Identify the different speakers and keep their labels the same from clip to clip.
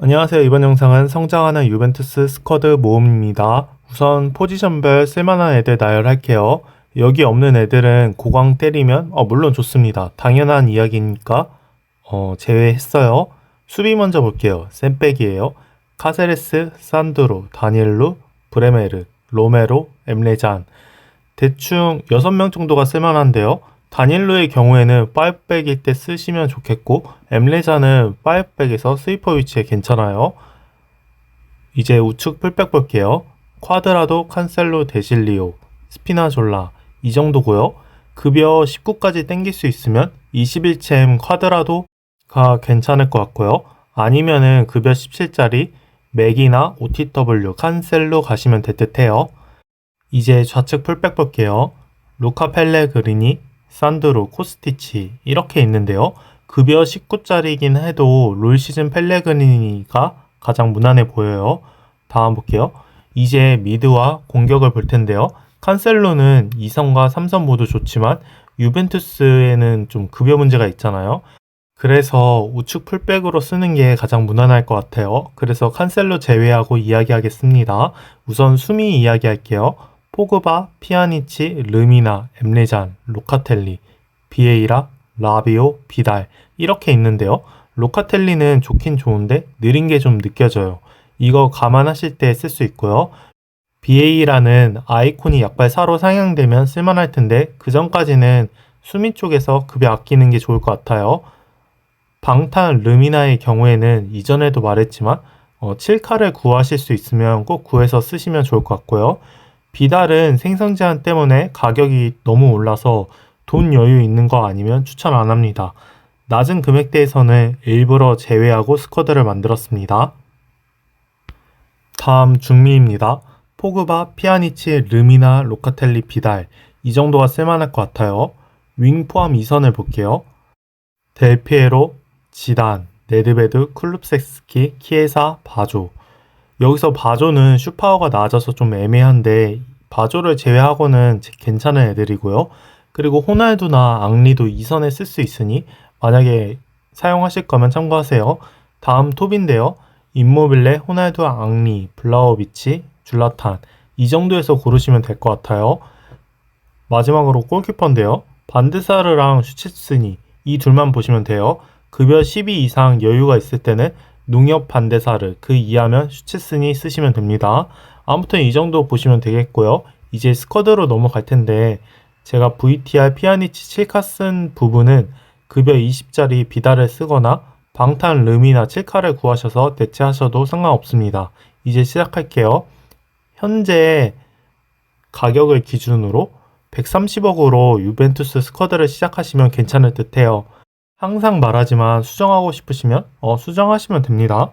Speaker 1: 안녕하세요. 이번 영상은 성장하는 유벤투스 스쿼드 모음입니다. 우선 포지션별 쓸만한 애들 나열할게요. 여기 없는 애들은 고광 때리면 어, 물론 좋습니다. 당연한 이야기니까 어, 제외했어요. 수비 먼저 볼게요. 샌백이에요. 카세레스, 산드로, 다니엘루, 브레메르, 로메로, 엠레잔 대충 6명 정도가 쓸만한데요. 다닐로의 경우에는 5백일 때 쓰시면 좋겠고 엠레자는 5백에서 스위퍼 위치에 괜찮아요. 이제 우측 풀백 볼게요. 쿼드라도, 칸셀로, 데실리오, 스피나졸라 이 정도고요. 급여 19까지 땡길 수 있으면 21챔 쿼드라도가 괜찮을 것 같고요. 아니면은 급여 17짜리 맥이나 OTW 칸셀로 가시면 될 듯해요. 이제 좌측 풀백 볼게요. 루카 펠레그리니, 산드로, 코스티치 이렇게 있는데요. 급여 19짜리긴 해도 롤 시즌 펠레그리니가 가장 무난해 보여요. 다음 볼게요. 이제 미드와 공격을 볼 텐데요. 칸셀로는 2선과 3선 모두 좋지만 유벤투스에는 좀 급여 문제가 있잖아요. 그래서 우측 풀백으로 쓰는 게 가장 무난할 것 같아요. 그래서 칸셀로 제외하고 이야기하겠습니다. 우선 수미 이야기할게요. 포그바, 피아니치, 르미나, 엠레잔, 로카텔리, 비에이라, 라비오, 비달 이렇게 있는데요. 로카텔리는 좋긴 좋은데 느린 게 좀 느껴져요. 이거 감안하실 때 쓸 수 있고요. BA라는 아이콘이 약발 4로 상향되면 쓸만할 텐데 그 전까지는 수미 쪽에서 급여 아끼는 게 좋을 것 같아요. 방탄 르미나의 경우에는 이전에도 말했지만 어, 7카를 구하실 수 있으면 꼭 구해서 쓰시면 좋을 것 같고요. 비달은 생성 제한 때문에 가격이 너무 올라서 돈 여유 있는 거 아니면 추천 안 합니다. 낮은 금액대에서는 일부러 제외하고 스쿼드를 만들었습니다. 다음 중미입니다. 포그바, 피아니치, 르미나, 로카텔리, 비달 이 정도가 쓸만할 것 같아요. 윙 포함 2선을 볼게요. 델피에로, 지단, 네드베드, 쿨룹섹스키, 키에사, 바조 여기서 바조는 슈파워가 낮아서 좀 애매한데 바조를 제외하고는 괜찮은 애들이고요. 그리고 호날두나 앙리도 2선에 쓸 수 있으니 만약에 사용하실 거면 참고하세요. 다음 톱인데요. 임모빌레, 호날두, 앙리, 블라우비치, 줄라탄 이 정도에서 고르시면 될 것 같아요. 마지막으로 골키퍼인데요. 반드사르랑 슈치스니 이 둘만 보시면 돼요. 급여 12 이상 여유가 있을 때는 농협 반대사르 그 이하면 슈치스니 쓰시면 됩니다. 아무튼 이 정도 보시면 되겠고요. 이제 스쿼드로 넘어갈 텐데 제가 VTR 피아니치 7카 쓴 부분은 급여 20짜리 비달을 쓰거나 방탄 르미나 7카를 구하셔서 대체하셔도 상관없습니다. 이제 시작할게요. 현재 가격을 기준으로 130억으로 유벤투스 스쿼드를 시작하시면 괜찮을 듯 해요. 항상 말하지만 수정하고 싶으시면 어, 수정하시면 됩니다.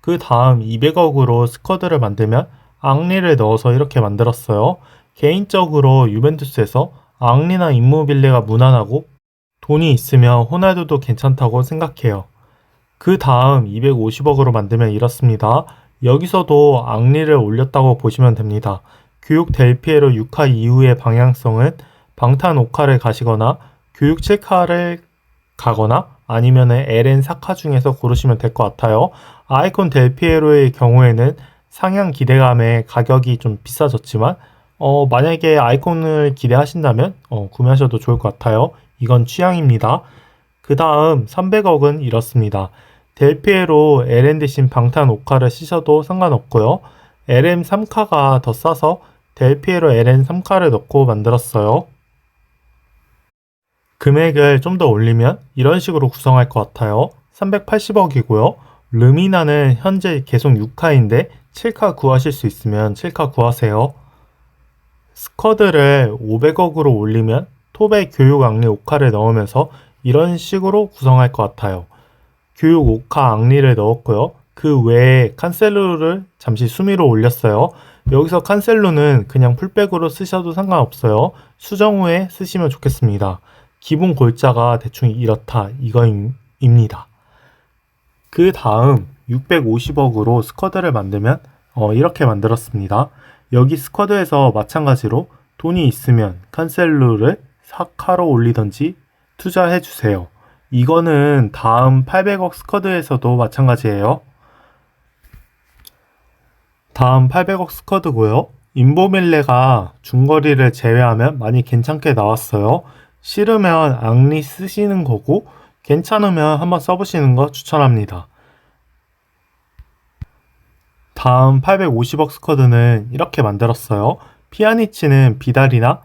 Speaker 1: 그 다음 200억으로 스쿼드를 만들면 앙리를 넣어서 이렇게 만들었어요. 개인적으로 유벤투스에서 앙리나 임모빌레가 무난하고 돈이 있으면 호날두도 괜찮다고 생각해요. 그 다음 250억으로 만들면 이렇습니다. 여기서도 앙리를 올렸다고 보시면 됩니다. 교육 델피에로 6카 이후의 방향성은 방탄 5카를 가시거나 교육 7카를 가거나 아니면 LN 사카 중에서 고르시면 될 것 같아요. 아이콘 델피에로의 경우에는 상향 기대감에 가격이 좀 비싸졌지만 어, 만약에 아이콘을 기대하신다면 어, 구매하셔도 좋을 것 같아요. 이건 취향입니다. 그 다음 300억은 이렇습니다. 델피에로 LN 대신 방탄 5카를 쓰셔도 상관없고요. LM 3카가 더 싸서 델피에로 LN 3카를 넣고 만들었어요. 금액을 좀 더 올리면 이런 식으로 구성할 것 같아요. 380억이고요. 르미나는 현재 계속 6카인데 7카 구하실 수 있으면 7카 구하세요. 스쿼드를 500억으로 올리면 톱에 교육 앙리 5카를 넣으면서 이런 식으로 구성할 것 같아요. 교육 5카 앙리를 넣었고요. 그 외에 칸셀루를 잠시 수미로 올렸어요. 여기서 칸셀루는 그냥 풀백으로 쓰셔도 상관없어요. 수정 후에 쓰시면 좋겠습니다. 기본 골자가 대충 이렇다 이거입니다. 그 다음 650억으로 스쿼드를 만들면 어, 이렇게 만들었습니다. 여기 스쿼드에서 마찬가지로 돈이 있으면 칸셀루를 4카로 올리던지 투자해 주세요. 이거는 다음 800억 스쿼드에서도 마찬가지예요. 다음 800억 스쿼드고요. 인보밀레가 중거리를 제외하면 많이 괜찮게 나왔어요. 싫으면 앙리 쓰시는 거고 괜찮으면 한번 써보시는 거 추천합니다. 다음 850억 스쿼드는 이렇게 만들었어요. 피아니치는 비달이나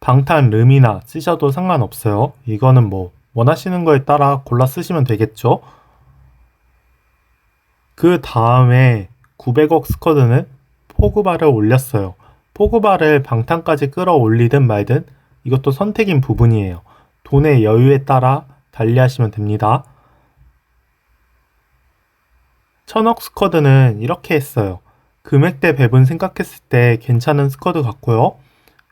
Speaker 1: 방탄 름이나 쓰셔도 상관없어요. 이거는 뭐 원하시는 거에 따라 골라 쓰시면 되겠죠. 그 다음에 900억 스쿼드는 포그바를 올렸어요. 포그바를 방탄까지 끌어올리든 말든 이것도 선택인 부분이에요. 돈의 여유에 따라 달리하시면 됩니다. 천억 스쿼드는 이렇게 했어요. 금액대 배분 생각했을 때 괜찮은 스쿼드 같고요.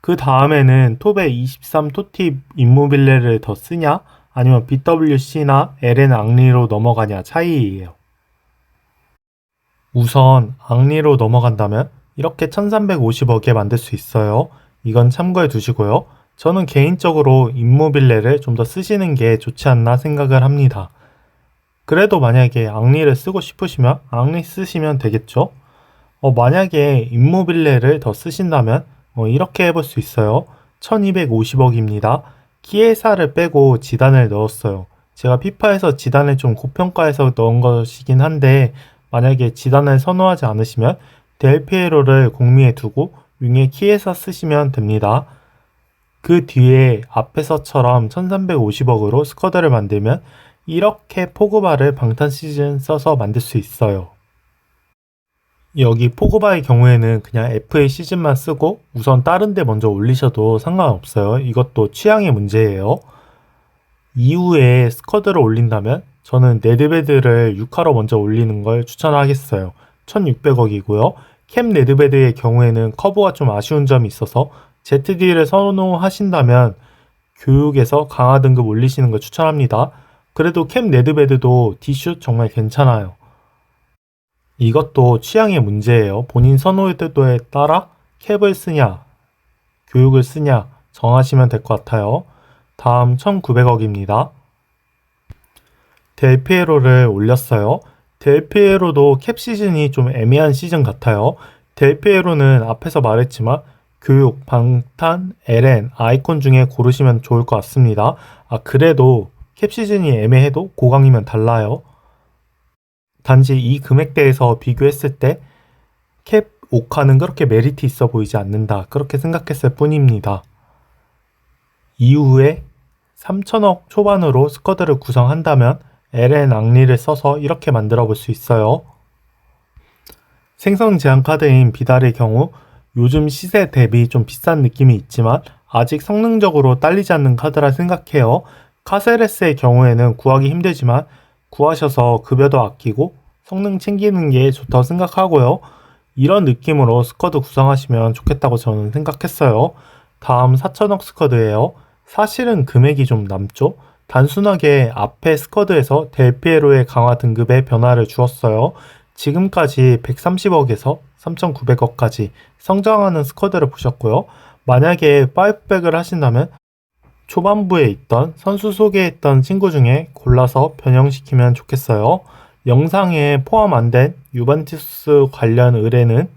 Speaker 1: 그 다음에는 톱에 23 토티 인모빌레를 더 쓰냐 아니면 BWC나 LN 앙리로 넘어가냐 차이예요. 우선 앙리로 넘어간다면 이렇게 1350억에 만들 수 있어요. 이건 참고해 두시고요. 저는 개인적으로 인모빌레를 좀 더 쓰시는 게 좋지 않나 생각을 합니다. 그래도 만약에 앙리를 쓰고 싶으시면 앙리 쓰시면 되겠죠. 어, 만약에 인모빌레를 더 쓰신다면 어, 이렇게 해볼 수 있어요. 1250억입니다. 키에사를 빼고 지단을 넣었어요. 제가 피파에서 지단을 좀 고평가해서 넣은 것이긴 한데 만약에 지단을 선호하지 않으시면 델피에로를 공미에 두고 윙에 키에사 쓰시면 됩니다. 그 뒤에 앞에서처럼 1350억으로 스쿼드를 만들면 이렇게 포그바를 방탄 시즌 써서 만들 수 있어요. 여기 포그바의 경우에는 그냥 FA 시즌만 쓰고 우선 다른 데 먼저 올리셔도 상관없어요. 이것도 취향의 문제예요. 이후에 스쿼드를 올린다면 저는 네드베드를 6화로 먼저 올리는 걸 추천하겠어요. 1600억이고요. 캠 네드베드의 경우에는 커브가 좀 아쉬운 점이 있어서 ZD를 선호하신다면 교육에서 강화 등급 올리시는 걸 추천합니다. 그래도 캠 네드베드도 디슛 정말 괜찮아요. 이것도 취향의 문제예요. 본인 선호에 따라 캡을 쓰냐, 교육을 쓰냐 정하시면 될 것 같아요. 다음 1900억입니다. 델피에로를 올렸어요. 델피에로도 캡 시즌이 좀 애매한 시즌 같아요. 델피에로는 앞에서 말했지만 교육, 방탄, LN, 아이콘 중에 고르시면 좋을 것 같습니다. 아, 그래도 캡 시즌이 애매해도 고강이면 달라요. 단지 이 금액대에서 비교했을 때캡 오카는 그렇게 메리트 있어 보이지 않는다. 그렇게 생각했을 뿐입니다. 이후에 3천억 초반으로 스쿼드를 구성한다면 LN 앙리를 써서 이렇게 만들어 볼 수 있어요. 생성 제한 카드인 비달의 경우 요즘 시세 대비 좀 비싼 느낌이 있지만 아직 성능적으로 딸리지 않는 카드라 생각해요. 카세레스의 경우에는 구하기 힘들지만 구하셔서 급여도 아끼고 성능 챙기는 게 좋다고 생각하고요. 이런 느낌으로 스쿼드 구성하시면 좋겠다고 저는 생각했어요. 다음 4천억 스쿼드예요. 사실은 금액이 좀 남죠. 단순하게 앞에 스쿼드에서 델피에로의 강화 등급에 변화를 주었어요. 지금까지 130억에서 3,900억까지 성장하는 스쿼드를 보셨고요. 만약에 5백을 하신다면 초반부에 있던 선수 소개했던 친구 중에 골라서 변형시키면 좋겠어요. 영상에 포함 안 된 유반티스 관련 의뢰는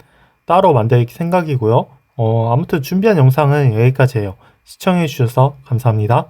Speaker 1: 따로 만들 생각이고요. 어, 아무튼 준비한 영상은 여기까지예요. 시청해주셔서 감사합니다.